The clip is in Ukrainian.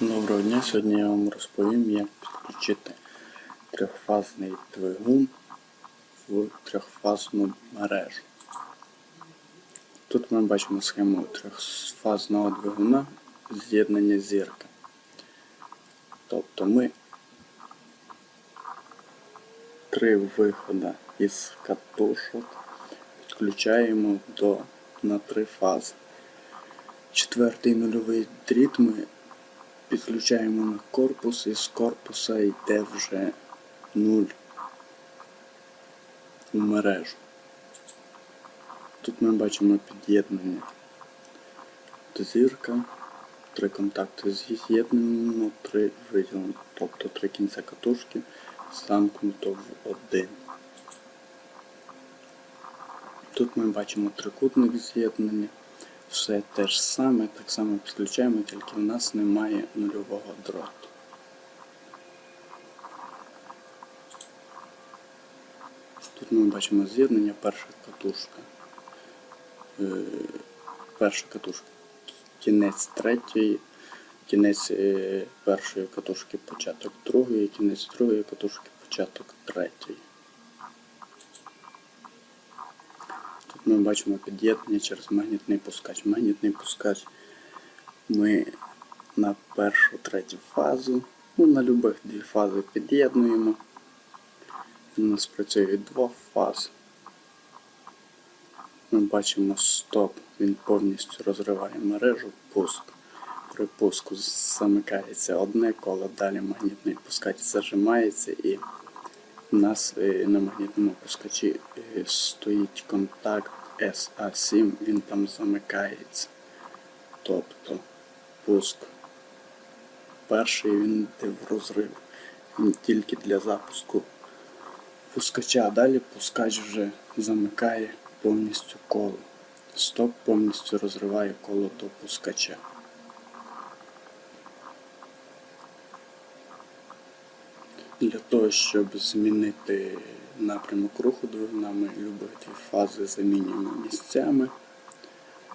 Доброго дня, сьогодні я вам розповім, як підключити трьохфазний двигун в трьохфазну мережу. Тут ми бачимо схему трьохфазного двигуна з'єднання зірки. Тобто ми три виходи із катушок підключаємо до, на три фази. Четвертий нульовий дріт ми підключаємо на корпус і з корпуса йде вже 0 у мережу. Тут ми бачимо під'єднання до зірка, три контакти з'єднано, три виділено, тобто три кінця катушки замкнуто в один. Тут ми бачимо трикутник з'єднання. Все те ж саме, так само підключаємо, тільки в нас немає нульового дроту. Тут ми бачимо з'єднання, перша катушка. Е, перша катушка. Кінець третьої, кінець е, першої катушки, початок другої, кінець другої катушки, початок третьої. Ми бачимо під'єднання через магнітний пускач. Магнітний пускач ми на першу, третю фазу, ну на любих дві фази під'єднуємо. У нас працює від двох фаз. Ми бачимо стоп, він повністю розриває мережу, пуск. При пуску замикається одне коло, далі магнітний пускач зажимається і у нас е, на магнітному пускачі е, стоїть контакт SA7, він там замикається. Тобто пуск. Перший він йде в розрив. Він тільки для запуску пускача, а далі пускач вже замикає повністю коло. Стоп повністю розриває коло до пускача. Для того, щоб змінити напрямок руху двигуна, любить фази замінюємо місцями.